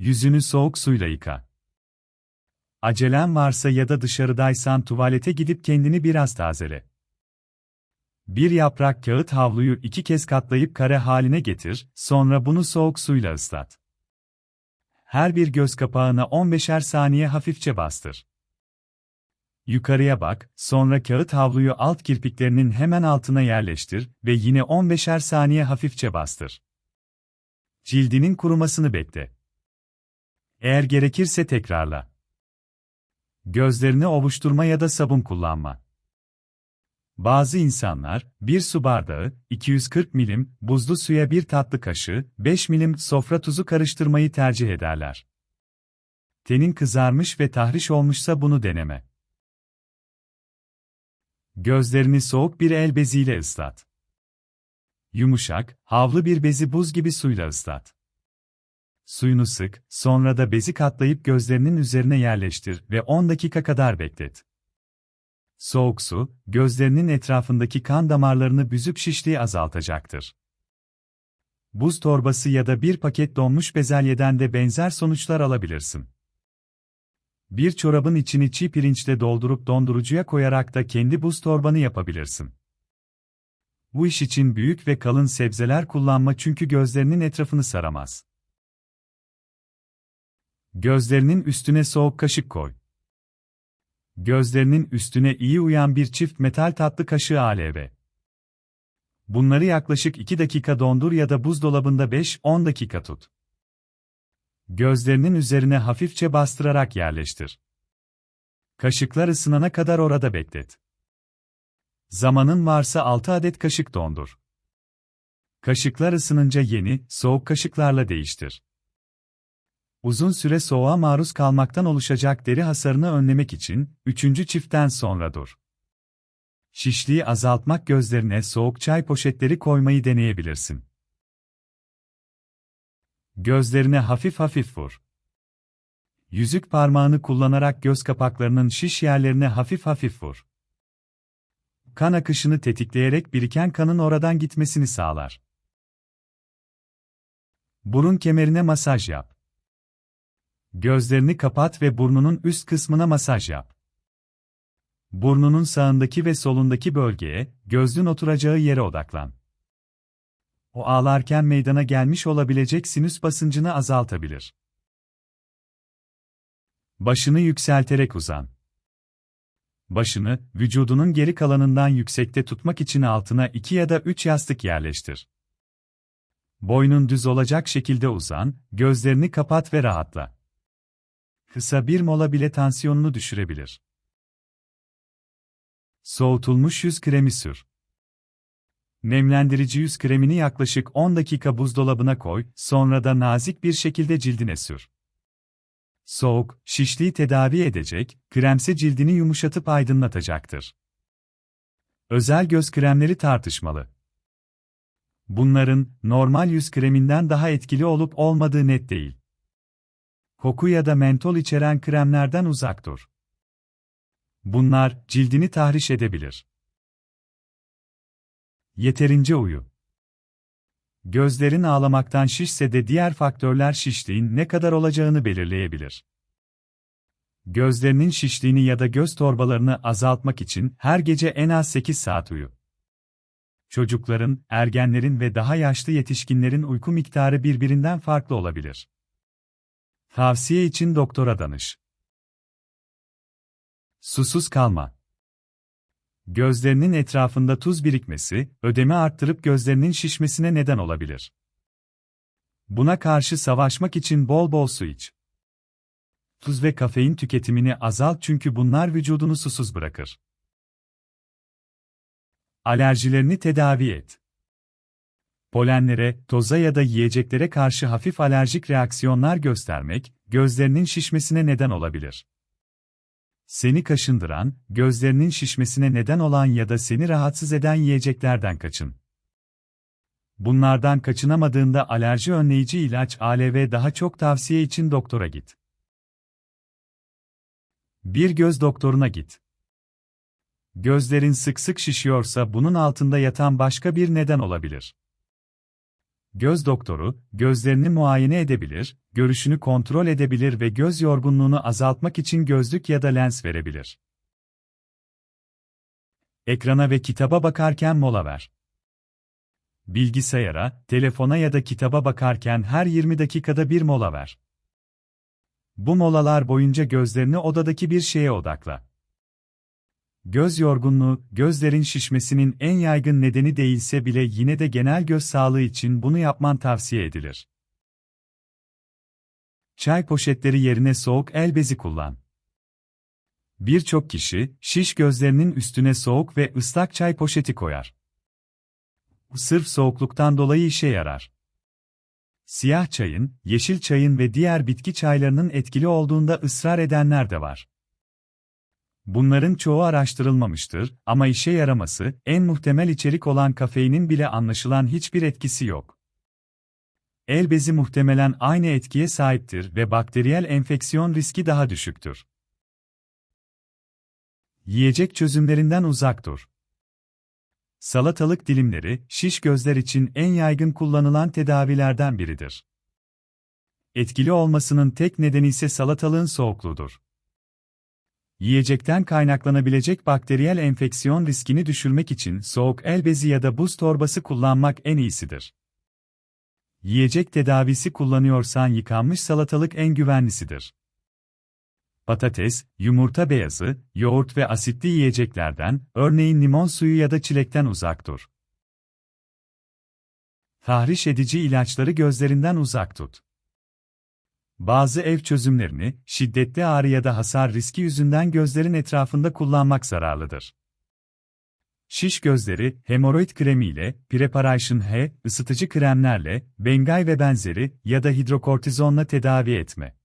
Yüzünü soğuk suyla yıka. Acelen varsa ya da dışarıdaysan tuvalete gidip kendini biraz tazele. Bir yaprak kağıt havluyu iki kez katlayıp kare haline getir, sonra bunu soğuk suyla ıslat. Her bir göz kapağına 15'er saniye hafifçe bastır. Yukarıya bak, sonra kağıt havluyu alt kirpiklerinin hemen altına yerleştir ve yine 15'er saniye hafifçe bastır. Cildinin kurumasını bekle. Eğer gerekirse tekrarla. Gözlerini ovuşturma ya da sabun kullanma. Bazı insanlar, bir su bardağı, 240 milim, buzlu suya bir tatlı kaşığı, 5 milim sofra tuzu karıştırmayı tercih ederler. Tenin kızarmış ve tahriş olmuşsa bunu deneme. Gözlerini soğuk bir el beziyle ıslat. Yumuşak, havlu bir bezi buz gibi suyla ıslat. Suyunu sık, sonra da bezi katlayıp gözlerinin üzerine yerleştir ve 10 dakika kadar beklet. Soğuk su, gözlerinin etrafındaki kan damarlarını büzüp şişliği azaltacaktır. Buz torbası ya da bir paket donmuş bezelyeden de benzer sonuçlar alabilirsin. Bir çorabın içini çiğ pirinçle doldurup dondurucuya koyarak da kendi buz torbanı yapabilirsin. Bu iş için büyük ve kalın sebzeler kullanma çünkü gözlerinin etrafını saramaz. Gözlerinin üstüne soğuk kaşık koy. Gözlerinin üstüne iyi uyan bir çift metal tatlı kaşığı ALV. Bunları yaklaşık 2 dakika dondur ya da buzdolabında 5-10 dakika tut. Gözlerinin üzerine hafifçe bastırarak yerleştir. Kaşıklar ısınana kadar orada beklet. Zamanın varsa 6 adet kaşık dondur. Kaşıklar ısınınca yeni, soğuk kaşıklarla değiştir. Uzun süre soğuğa maruz kalmaktan oluşacak deri hasarını önlemek için, üçüncü çiftten sonra dur. Şişliği azaltmak gözlerine soğuk çay poşetleri koymayı deneyebilirsin. Gözlerine hafif hafif vur. Yüzük parmağını kullanarak göz kapaklarının şiş yerlerine hafif hafif vur. Kan akışını tetikleyerek biriken kanın oradan gitmesini sağlar. Burun kemerine masaj yap. Gözlerini kapat ve burnunun üst kısmına masaj yap. Burnunun sağındaki ve solundaki bölgeye, gözlün oturacağı yere odaklan. O ağlarken meydana gelmiş olabilecek sinüs basıncını azaltabilir. Başını yükselterek uzan. Başını, vücudunun geri kalanından yüksekte tutmak için altına iki ya da üç yastık yerleştir. Boynun düz olacak şekilde uzan, gözlerini kapat ve rahatla. Kısa bir mola bile tansiyonunu düşürebilir. Soğutulmuş yüz kremi sür. Nemlendirici yüz kremini yaklaşık 10 dakika buzdolabına koy, sonra da nazik bir şekilde cildine sür. Soğuk, şişliği tedavi edecek, kremse cildini yumuşatıp aydınlatacaktır. Özel göz kremleri tartışmalı. Bunların normal yüz kreminden daha etkili olup olmadığı net değil. Koku ya da mentol içeren kremlerden uzak dur. Bunlar cildini tahriş edebilir. Yeterince uyu. Gözlerin ağlamaktan şişse de diğer faktörler şişliğin ne kadar olacağını belirleyebilir. Gözlerinin şişliğini ya da göz torbalarını azaltmak için her gece en az 8 saat uyu. Çocukların, ergenlerin ve daha yaşlı yetişkinlerin uyku miktarı birbirinden farklı olabilir. Tavsiye için doktora danış. Susuz kalma. Gözlerinin etrafında tuz birikmesi, ödemi arttırıp gözlerinin şişmesine neden olabilir. Buna karşı savaşmak için bol bol su iç. Tuz ve kafein tüketimini azalt çünkü bunlar vücudunu susuz bırakır. Alerjilerini tedavi et. Polenlere, toza ya da yiyeceklere karşı hafif alerjik reaksiyonlar göstermek, gözlerinin şişmesine neden olabilir. Seni kaşındıran, gözlerinin şişmesine neden olan ya da seni rahatsız eden yiyeceklerden kaçın. Bunlardan kaçınamadığında alerji önleyici ilaç ALV daha çok tavsiye için doktora git. Bir göz doktoruna git. Gözlerin sık sık şişiyorsa bunun altında yatan başka bir neden olabilir. Göz doktoru, gözlerini muayene edebilir, görüşünü kontrol edebilir ve göz yorgunluğunu azaltmak için gözlük ya da lens verebilir. Ekrana ve kitaba bakarken mola ver. Bilgisayara, telefona ya da kitaba bakarken her 20 dakikada bir mola ver. Bu molalar boyunca gözlerini odadaki bir şeye odakla. Göz yorgunluğu, gözlerin şişmesinin en yaygın nedeni değilse bile yine de genel göz sağlığı için bunu yapman tavsiye edilir. Çay poşetleri yerine soğuk el bezi kullan. Birçok kişi, şiş gözlerinin üstüne soğuk ve ıslak çay poşeti koyar. Sırf soğukluktan dolayı işe yarar. Siyah çayın, yeşil çayın ve diğer bitki çaylarının etkili olduğunda ısrar edenler de var. Bunların çoğu araştırılmamıştır ama işe yaraması, en muhtemel içerik olan kafeinin bile anlaşılan hiçbir etkisi yok. El bezi muhtemelen aynı etkiye sahiptir ve bakteriyel enfeksiyon riski daha düşüktür. Yiyecek çözümlerinden uzak dur. Salatalık dilimleri, şiş gözler için en yaygın kullanılan tedavilerden biridir. Etkili olmasının tek nedeni ise salatalığın soğukluğudur. Yiyecekten kaynaklanabilecek bakteriyel enfeksiyon riskini düşürmek için soğuk el bezi ya da buz torbası kullanmak en iyisidir. Yiyecek tedavisi kullanıyorsan yıkanmış salatalık en güvenlisidir. Patates, yumurta beyazı, yoğurt ve asitli yiyeceklerden, örneğin limon suyu ya da çilekten uzak dur. Tahriş edici ilaçları gözlerinden uzak tut. Bazı ev çözümlerini, şiddetli ağrı ya da hasar riski yüzünden gözlerin etrafında kullanmak zararlıdır. Şiş gözleri, hemoroid kremiyle, Preparation H, ısıtıcı kremlerle, Bengay ve benzeri ya da hidrokortizonla tedavi etme.